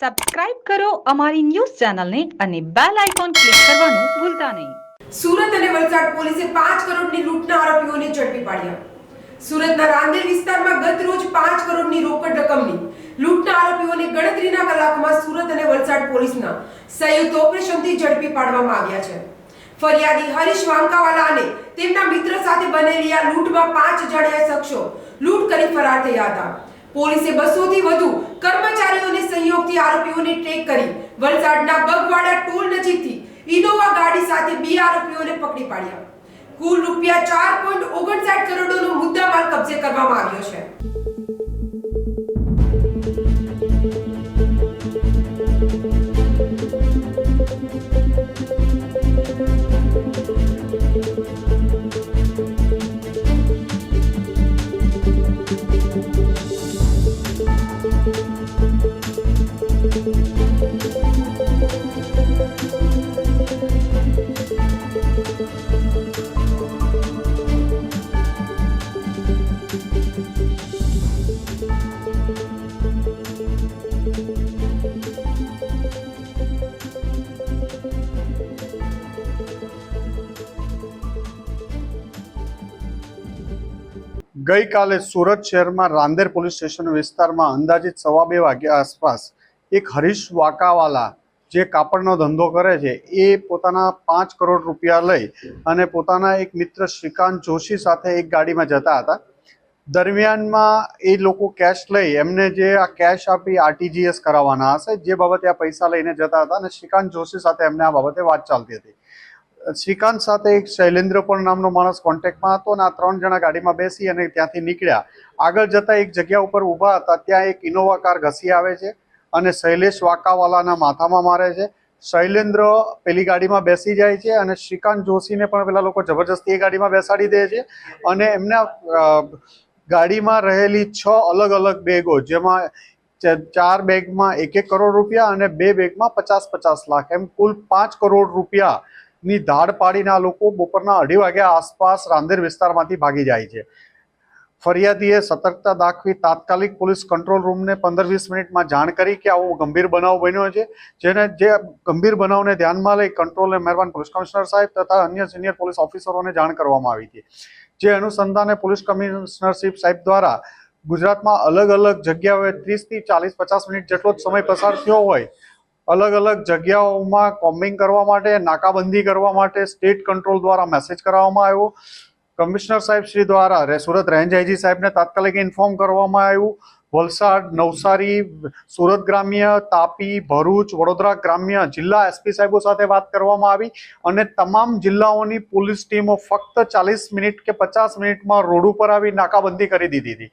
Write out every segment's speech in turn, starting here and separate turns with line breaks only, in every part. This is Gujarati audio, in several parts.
સબસ્ક્રાઇબ કરો અમારી ન્યૂઝ ચેનલને અને બેલ આઇકોન ક્લિક કરવાનું ભૂલતા નહીં.
સુરત અને વલસાડ પોલીસે પાંચ કરોડની લૂંટના આરોપીઓને ઝડપી પાડ્યા. સુરતના રાંદેર વિસ્તારમાં ગત રોજ પાંચ કરોડની રોકડ રકમની લૂંટના આરોપીઓને ગણતરીના કલાકોમાં સુરત અને વલસાડ પોલીસના સંયુક્ત ઓપરેશનથી ઝડપી પાડવામાં આવ્યા છે. ફરિયાદી હરીશ વાંકાવાલા અને તેમના મિત્ર સાથે બનેલી આ લૂંટમાં પાંચ જણાએ શખ્સો લૂંટ કરી ફરાર થયા હતા. પોલીસે બસોથી વધુ કર્મચારીઓને સહયોગથી આરોપીઓને ટ્રેક કરી વલસાડના બગવાડા ટોલ નજીકથી ઇનોવા ગાડી સાથે બે આરોપીઓને પકડી પાડ્યા. કુલ રૂપિયા ચાર પોઈન્ટ ઓગણસાઠ કરોડનો મુદ્દામાલ કબજે કરવામાં આવ્યો છે.
ગઈકાલે સુરત શહેરમાં રાંદેર પોલીસ સ્ટેશન વિસ્તારમાં અંદાજિત સવા બે વાગ્યા આસપાસ એક હરીશ વાકાવાલા જે કાપડનો ધંધો કરે છે, એ પોતાના પાંચ કરોડ રૂપિયા લઈ અને પોતાના એક મિત્ર શ્રીકાંત જોશી સાથે એક ગાડીમાં જતા હતા. દરમિયાનમાં એ લોકો કેશ લઈ એમને જે આ કેશ આપી આરટીજીએસ કરાવવાના હશે, જે બાબતે આ પૈસા લઈને જતા હતા અને શ્રીકાંત જોશી સાથે એમને આ બાબતે વાત ચાલતી હતી. શ્રીકાંત સાથે એક શૈલેન્દ્ર પણ નામનો માણસ કોન્ટેક્ટમાં હતો અને આ ત્રણ જણા ગાડીમાં બેસી અને ત્યાંથી નીકળ્યા. આગળ જતા એક જગ્યા ઉપર ઊભા હતા, ત્યાં એક ઇનોવા કાર ઘસી આવે છે અને શૈલેષ વાકાવાલાના માથામાં મારે છે. શૈલેન્દ્ર પેલી ગાડીમાં બેસી જાય છે અને શ્રીકાંત જોશીને પણ પેલા લોકો જબરજસ્તી એ ગાડીમાં બેસાડી દે છે અને એમના ગાડીમાં રહેલી છ અલગ અલગ બેગો, જેમાં ચાર બેગમાં એક એક કરોડ રૂપિયા અને બે બેગમાં પચાસ પચાસ લાખ, એમ કુલ પાંચ કરોડ રૂપિયા ની ધાડ પાડીને લોકો બપોરના અઢી વાગ્યા આસપાસ રાંદેર વિસ્તારમાંથી ભાગી જાય છે. ફરિયાદીએ સતર્કતા દાખવી તાત્કાલિક પોલીસ કંટ્રોલ રૂમને પંદર વીસ મિનિટમાં જાણ કરી કે આવો ગંભીર બનાવ બન્યો છે. જેને જે ગંભીર બનાવને ધ્યાનમાં લઈ કંટ્રોલ મહેરબાન પોલીસ કમિશનર સાહેબ તથા અન્ય સિનિયર પોલીસ ઓફિસરોને જાણ કરવામાં આવી હતી. જે અનુસંધાને પોલીસ કમિશનરશીપ સાહેબ દ્વારા ગુજરાતમાં અલગ અલગ જગ્યાઓએ ત્રીસથી ચાલીસ પચાસ મિનિટ જેટલો જ સમય પસાર થયો હોય અલગ અલગ જગ્યાઓમાં કોમ્બિંગ કરવા માટે, નાકાબંધી કરવા માટે સ્ટેટ કંટ્રોલ દ્વારા મેસેજ કરવામાં આવ્યો. કમિશનર સાહેબ શ્રી દ્વારા સુરત રેન્જ આઈજી સાહેબને તાત્કાલિક ઇન્ફોર્મ કરવામાં આવ્યું. વલસાડ, નવસારી, સુરત ગ્રામ્ય, તાપી, ભરૂચ, વડોદરા ગ્રામ્ય જિલ્લા એસપી સાહેબો સાથે વાત કરવામાં આવી અને તમામ જિલ્લાઓની પોલીસ ટીમો ફક્ત ચાલીસ મિનિટ કે પચાસ મિનિટમાં રોડ ઉપર આવી નાકાબંધી કરી દીધી હતી.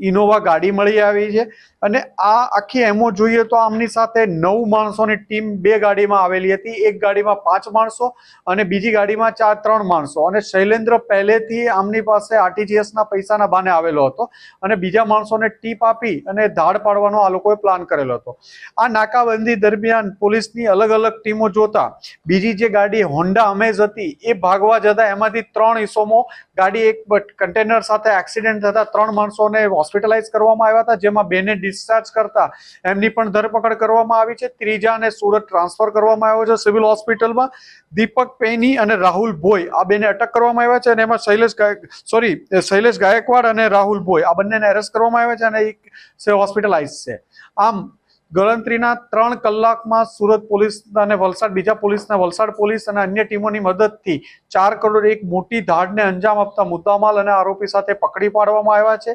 ઇનોવા ગાડી મળી આવી છે. અને આ આખી એમો જોઈએ તો આમની સાથે નવ માણસોની ટીમ બે ગાડીમાં આવેલી હતી. એક ગાડીમાં પાંચ માણસો અને બીજી ગાડીમાં ચાર, ત્રણ માણસો. અને શૈલેન્દ્ર પહેલેથી આમની પાસે આરટીજીએસના પૈસાના બાને આવેલો હતો અને બીજા માણસોને ટીપ આપી અને ધાડ પાડવાનો આ લોકોએ પ્લાન કરેલો હતો. આ નાકાબંધી દરમિયાન પોલીસની અલગ અલગ ટીમો જોતા બીજી જે ગાડી હોન્ડા અમેઝ હતી એ ભાગવા જતા એમાંથી ત્રણ ઈસમો ગાડી એક કન્ટેનર સાથે એક્સિડન્ટ થતા ત્રણ માણસોને હોસ્પિટલાઇઝ કરવામાં આવ્યા હતા, જેમાં બેને ડિસ્ચાર્જ કરતા એમની પણ ધરપકડ કરવામાં આવી છે. ત્રીજાને સુરત ટ્રાન્સફર કરવામાં આવ્યો છે સિવિલ હોસ્પિટલમાં. દીપક પૈની અને રાહુલ ભોઈ આ બેને અટક કરવામાં આવ્યા છે અને એમાં શૈલેષ ગાયક સોરી શૈલેષ ગાયકવાડ અને રાહુલ ભોઈ આ બંનેને એરેસ્ટ કરવામાં આવ્યા છે અને છે હોસ્પિટલાઇઝ છે. આમ, ગણતરીના ત્રણ કલાકમાં સુરત પોલીસ અને વલસાડ, બીજા પોલીસના વલસાડ પોલીસ અને અન્ય ટીમોની મદદથી ચાર કરોડ એક મોટી ધાડને અંજામ આપતા મુદ્દામાલ અને આરોપી સાથે પકડી પાડવામાં આવ્યા છે.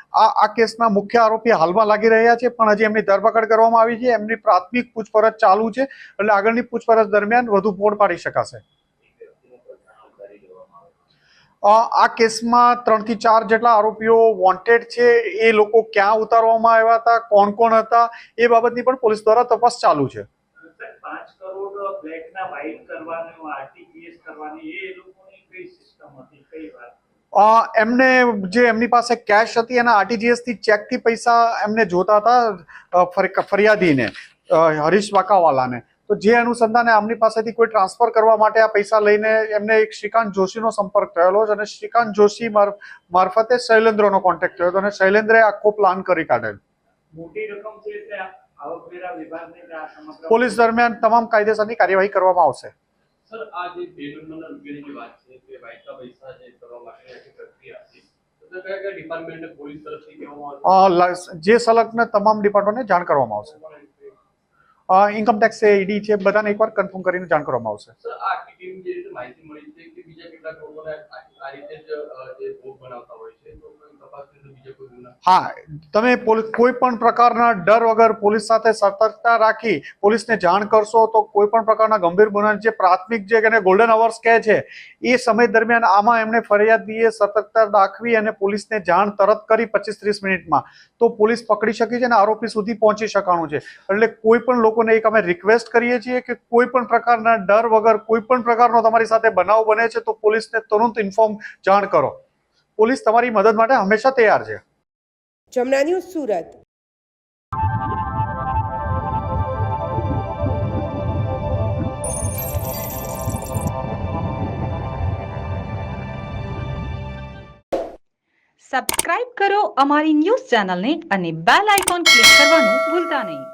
આ કેસના મુખ્ય આરોપી હાલમાં લાગી રહ્યા છે, પણ હજી એમની ધરપકડ કરવામાં આવી છે, એમની પ્રાથમિક પૂછપરછ ચાલુ છે, એટલે આગળની પૂછપરછ દરમિયાન વધુ પોડ પાડી શકાશે. આ કેસમાં ત્રણથી ચાર જેટલા આરોપીઓ વોન્ટેડ છે, એ લોકો ક્યાં ઉતારવામાં આવ્યા હતા, કોણ કોણ હતા, એ બાબતની પણ પોલીસ દ્વારા તપાસ ચાલુ છે.
કરવાનું એ લોકોની કઈ સિસ્ટમ હતી? કઈ વાત?
એમને જે એમની પાસે કેશ હતી એના આરટીજીએસથી ચેકથી પૈસા એમને જોતા હતા ફરિયાદીને હરીશ વાકાવાલાને. તો જે અનુસંધાને આમની પાસેથી કોઈ ટ્રાન્સફર કરવા માટે આ પૈસા લઈને એમને એક શ્રીકાંત જોશીનો સંપર્ક થયેલો છે અને શ્રીકાંત જોશી મારફતે શૈલેન્દ્રનો કોન્ટેક્ટ થયો હતો અને શૈલેન્દ્રે આખો પ્લાન કરી કાઢેલ.
મોટી રકમ છે
પોલીસ દરમિયાન તમામ કાયદેસરની કાર્યવાહી કરવામાં આવશે.
સર આ જે બે નંબરના રૂપિયાની જે વાત છે કે વાયકા પૈસા જે કરવા માટેની પ્રક્રિયા
લ- જે સંલગ્ન તમામ ડિપાર્ટમેન્ટને જાણ કરવામાં આવશે.
ઇન્કમ
ઇન્કમટેક્સ છે ઈડી છે બધાને એકવાર કન્ફર્મ કરીને જાણ કરવામાં આવશે.
સર આ આખી ટીમ જે રીતે માહિતી મળી છે કે બીજા કેટલાક લોકોને આ આ રીતે જ જે ભોગ બનાવતા હોય છે
હા, તમે કોઈ પણ પ્રકારના ડર વગર પોલીસ સાથે સતર્કતા રાખી પોલીસને જાણ કરશો તો કોઈ પણ પ્રકારના ગંભીર ગુના જે પ્રાથમિક જે એને ગોલ્ડન અવર્સ કહે છે, એ સમય દરમિયાન આમાં એમણે ફરિયાદીએ સતર્કતા દાખવી અને પોલીસને જાણ તરત કરી પચીસ ત્રીસ મિનિટમાં. તો પોલીસ પકડી શકી છે અને આરોપી સુધી પહોંચી શકવાનું છે. એટલે કોઈ પણ લોકોને એક અમે રિક્વેસ્ટ કરીએ છીએ કે કોઈ પણ પ્રકારના ડર વગર કોઈ પણ પ્રકારનો તમારી સાથે બનાવ બને છે તો પોલીસને તુરંત ઇન્ફોર્મ જાણ કરો. પોલીસ તમારી મદદ માટે હંમેશા તૈયાર છે.
જમના ન્યૂઝ સુરત.
સબસ્ક્રાઇબ કરો અમારી ન્યૂઝ ચેનલને અને બેલ આઇકોન ક્લિક કરવાનું ભૂલતા નહીં.